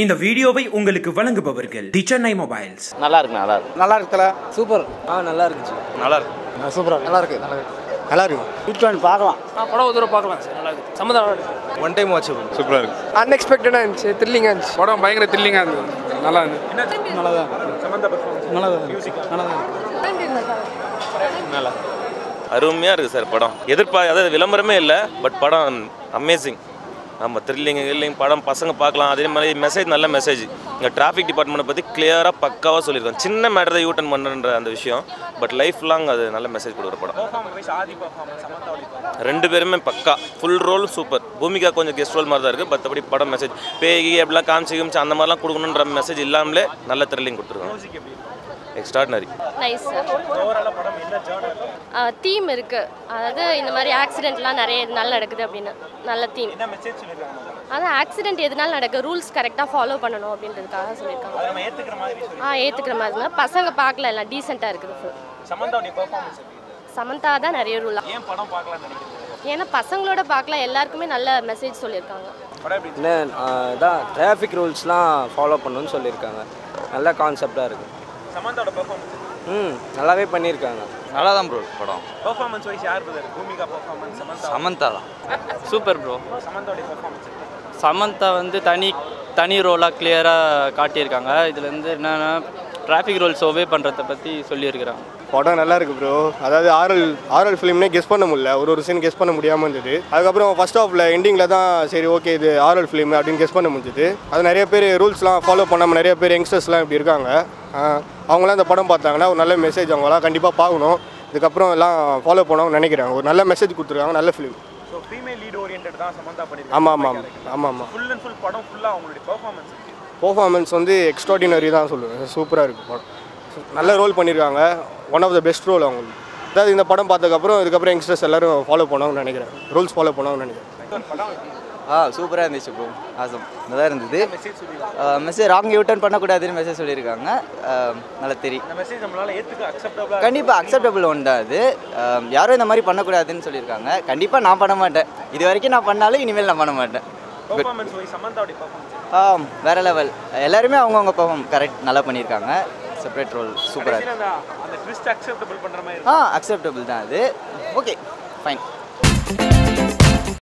இந்த வீடியோவை உங்களுக்கு வழங்குபவர்கள் தி சென்னை மொபைல்ஸ். நல்லா இருக்கு நல்லா இருக்கு. நல்லா இருக்குல்ல சூப்பர். ஆ நல்லா இருந்துச்சு நல்லா இருக்கு. சூப்பராக நல்லா இருக்கு. நல்லா இருக்கு. நல்லா இருக்கு. ஹிட் பார்க்கலாம். படம் ஒரு தடவை பார்க்கலாம் சார் நல்லா இருக்கு. சம்மந்தம் நல்லா இருக்கு ஒன் டைம் வாட்சபிள் சூப்பராக இருக்கு. அன்எக்ஸ்பெக்டடாக இருந்துச்சு. த்ரில்லிங்காக இருந்துச்சு. படம் பயங்கர த்ரில்லிங்காக இருந்தது. நல்லா இருந்தது நல்லா தான் நல்லா தான் நல்லா தான் நல்லா அருமையாக இருக்குது சார் படம். எதிர்பார்க்க அதாவது விளம்பரமே இல்லை பட் படம் அமேசிங் நம்ம த்ரில்லிங் இல்லைங்க படம் பசங்க பார்க்கலாம். அதே மாதிரி மெசேஜ் நல்ல மெசேஜ் இங்கே டிராஃபிக் டிபார்ட்மெண்ட்டை பற்றி கிளியராக பக்காவாக சொல்லியிருக்கோம் சின்ன மேட்டர் தான் யூட்டன் பண்ணுன்ற அந்த விஷயம். பட் லைஃப் லாங் அது நல்ல மெசேஜ் கொடுக்குற படம். ரெண்டு பேருமே பக்கா. ஃபுல் ரோல் சூப்பர் பூமிகா கொஞ்சம் கெஸ்ட் ரோல் மாதிரி தான் இருக்குது மற்றபடி படம் மெசேஜ் பேய் அப்படிலாம் காமிச்சு காமிச்சு அந்த மாதிரிலாம் கொடுக்கணுன்ற மெசேஜ் இல்லாமலே நல்ல த்ரில்லிங் கொடுத்துருக்கோம் எக்ஸ்ட்ராடினரி நைஸ் தீம் இருக்கு. அதாவது இந்த மாதிரி ஆக்சிடென்ட்லாம் நிறைய இதனால நடக்குது அப்படின்னு. நல்ல தீம் அதான் ஆக்சிடென்ட் எதனால நடக்குது ரூல்ஸ் கரெக்டாக ஃபாலோ பண்ணணும் அப்படின்றதுக்காக சொல்லியிருக்காங்க. ஆ ஏற்றுக்கிற மாதிரி தான். பசங்க பார்க்கல எல்லாம் டீசெண்டாக இருக்குது. சமந்தா தான் நிறைய ரூல் ஏன்னா பசங்களோட பார்க்கலாம் எல்லாருக்குமே நல்ல மெசேஜ் சொல்லியிருக்காங்க. இல்லை இதான் டிராஃபிக் ரூல்ஸ்லாம் ஃபாலோ பண்ணணும்னு சொல்லியிருக்காங்க. நல்ல கான்செப்டாக இருக்குது ம் நல்லாவே பண்ணியிருக்காங்க. நல்லா தான் ப்ரோ படம். பர்ஃபார்மன்ஸ் வைஸ் யார் பூமிகா பர்ஃபார்மன்ஸ் சமந்தா. தான் சூப்பர் ப்ரோ சமந்தா வந்து தனி தனி ரோலாக கிளியராக காட்டியிருக்காங்க. இதுலேருந்து என்னென்னா டிராஃபிக் ரூல்ஸ் ஒபே பண்ணுறதை பற்றி சொல்லியிருக்கிறாங்க. படம் நல்லா இருக்கு ப்ரோ அதாவது ஆரல் ஆரல் ஃபிலிம்னே கெஸ் பண்ண முடியல. ஒரு ஒரு சீன் கெஸ் பண்ண முடியாமல் இருந்தது. அதுக்கப்புறம் ஃபர்ஸ்ட் ஆஃபில் எண்டிங்கில் தான் சரி ஓகே இது ஆரல் ஃபிலிம் அப்படின்னு கெஸ் பண்ண முடிஞ்சுது. அது நிறைய பேர் ரூல்ஸ்லாம் ஃபாலோ பண்ணாமல் நிறைய பேர் யங்ஸ்டர்ஸ்லாம் இப்படி இருக்காங்க. அவங்களாம் இந்த படம் பார்த்தாங்கன்னா ஒரு நல்ல மெசேஜ் அவங்களாம் கண்டிப்பாக பார்க்கணும். இதுக்கப்புறம் எல்லாம் ஃபாலோ பண்ணவங்க நினைக்கிறேன். ஒரு நல்ல மெசேஜ் கொடுத்துருக்காங்க நல்ல ஃபிலிம் லீட் ஓரியன்ட் தான் சமந்தா பண்ணியிருக்காங்க ஆமாம் ஆமாம் ஆமாம் ஆமாம் ஃபுல் அண்ட் ஃபுல் படம் ஃபுல்லாக அவங்களுடைய பர்ஃபார்மன்ஸ் பர்ஃபார்மன்ஸ் வந்து எக்ஸ்ட்ராடினரி தான் சொல்லுவேன். சூப்பராக இருக்குது படம். நல்ல ரோல் பண்ணியிருக்காங்க. One of the best role அவங்களுக்கு. அதாவது இந்த படம் பார்த்ததுக்கப்புறம் இதுக்கப்புறம் யங்ஸ்டர்ஸ் எல்லாரும் ஃபாலோ பண்ணுவாங்கன்னு நினைக்கிறேன். ரூல்ஸ் ஃபாலோ பண்ணுவாங்கன்னு நினைக்கிறேன். ஆ சூப்பராக இருந்துச்சு ப்ரோ ஆசம். நல்லா இருந்தது. மெசேஜ் ராங் யூட்டர்ன் பண்ணக்கூடாதுன்னு மெசேஜ் சொல்லியிருக்காங்க. நல்லா தெரியும் கண்டிப்பாக அக்செப்டபிள் ஒன்று தான் அது. யாரும் இந்த மாதிரி பண்ணக்கூடாதுன்னு சொல்லியிருக்காங்க. கண்டிப்பாக நான் பண்ண மாட்டேன். இது வரைக்கும் நான் பண்ணாலும் இனிமேல் நான் பண்ண மாட்டேன். வேற லெவல் எல்லாருமே அவங்கவுங்க பர்ஃபார்ம் கரெக்ட் நல்லா பண்ணியிருக்காங்க. செப்பரேட் ரோல் சூப்பராக ஆ அக்செப்டபிள் தான் அது. Okay fine